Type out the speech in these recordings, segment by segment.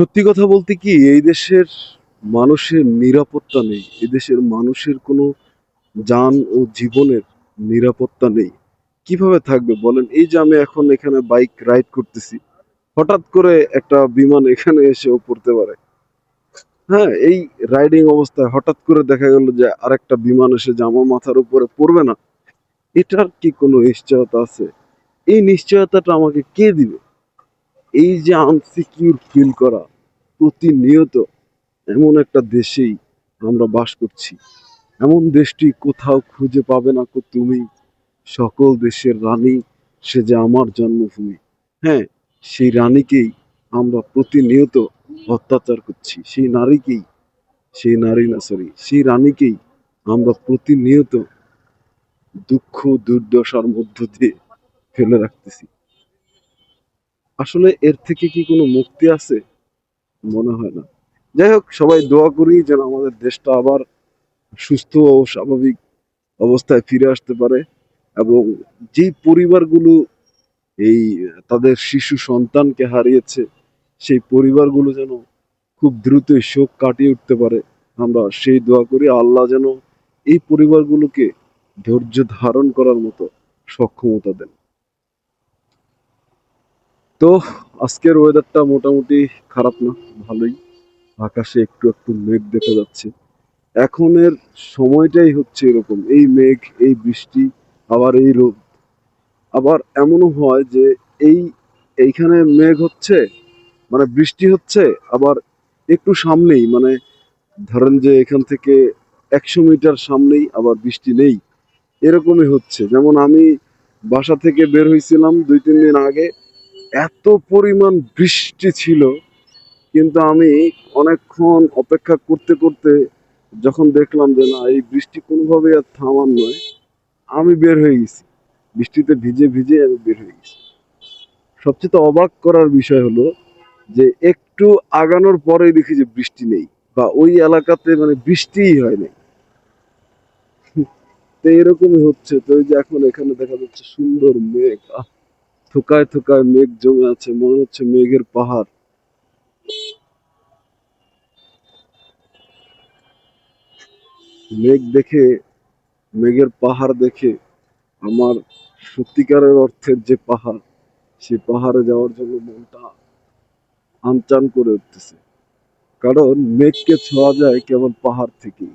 সত্যি কথা বলতে কি, এই দেশের মানুষের নিরাপত্তা নেই। এই দেশের মানুষের কোনো যান ও জীবনের নিরাপত্তা নেই। কীভাবে থাকবে বলেন? এই যে আমি এখন এখানে বাইক রাইড করতেছি, হঠাৎ করে একটা বিমান এখানে এসেও পড়তে পারে। হ্যাঁ এই রাইডিং অবস্থায় হঠাৎ করে দেখা গেল যে আরেকটা বিমান এসে জামা মাথার উপরে পড়বে না। এটার কি কোনো নিশ্চয়তা আছে? এই নিশ্চয়তাটা আমাকে কে দিবে? এই যে আনসিকিউর ফিল করা প্রতিনিয়ত এমন একটা দেশেই আমরা বাস করছি। এমন দেশটি কোথাও খুঁজে পাবে না কো তুমি। সকল দেশের রানী, সে যে আমার জন্মভূমি। হ্যাঁ সেই রানীকেই আমরা প্রতিনিয়ত অত্যাচার করছি। সেই নারীকেই, সেই নারী না সরি সেই রানীকেই আমরা প্রতিনিয়ত দুঃখ, দুর্দশার মধ্য দিয়ে ফেলে রাখতেছি। আসলে এর থেকে কি কোনো মুক্তি আছে? মনে হয় না। যাই হোক, সবাই দোয়া করি যেন আমাদের দেশটা আবার সুস্থ ও স্বাভাবিক অবস্থায় ফিরে আসতে পারে এবং যেই পরিবারগুলো এই তাদের শিশু সন্তানকে হারিয়েছে, সেই পরিবারগুলো যেন খুব দ্রুতই শোক কাটিয়ে উঠতে পারে। আমরা সেই দোয়া করি, আল্লাহ যেন এই পরিবারগুলোকে ধৈর্য ধারণ করার মতো সক্ষমতা দেন। তো আজকের ওয়েদারটা মোটামুটি খারাপ না, ভালোই। আকাশে একটু একটু মেঘ দেখা যাচ্ছে। এখনের সময়টাই হচ্ছে এরকম, এই মেঘ, এই বৃষ্টি, আবার এই রোদ। আবার এমনও হয় যে এই, এইখানে মেঘ হচ্ছে মানে বৃষ্টি হচ্ছে, আবার একটু সামনেই মানে ধরেন যে এখান থেকে একশো মিটার সামনেই আবার বৃষ্টি নেই। এরকমই হচ্ছে। যেমন আমি বাসা থেকে বের হয়েছিলাম দুই, তিন দিন আগে এত পরিমাণ বৃষ্টি ছিল, কিন্তু আমি অনেকক্ষণ অপেক্ষা করতে করতে যখন দেখলাম যে না, এই বৃষ্টি কোনোভাবে আর থামার নয়, আমি বের হয়ে গেছি। বৃষ্টিতে ভিজে ভিজে আমি বের হয়ে গেছি। সবচেয়ে অবাক করার বিষয় হলো যে একটু আগানোর পরেই দেখি যে বৃষ্টি নেই, বা ওই এলাকাতে মানে বৃষ্টিই হয় নাই। তো এরকমই হচ্ছে। তো এই যে এখন এখানে দেখা যাচ্ছে সুন্দর মেঘ। থোকায় থোকায় মেঘ জমে আছে, মনে হচ্ছে মেঘের পাহাড়। মেঘ দেখে, মেঘের পাহাড় দেখে আমার সত্যিকারের অর্থের যে পাহাড়, সেই পাহাড়ে যাওয়ার জন্য মনটা আনচান করে উঠতেছে। কারণ মেঘকে ছোঁয়া যায় কেবল পাহাড় থেকেই।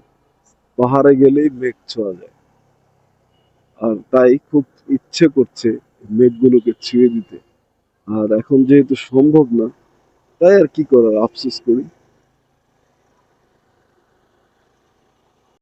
পাহাড়ে গেলেই মেঘ ছোঁয়া যায়। আর তাই খুব ইচ্ছে করছে মেঘগুলোকে ছিঁড়ে দিতে। আর এখন যেহেতু সম্ভব না তাই আর কি করার আফসোস করি।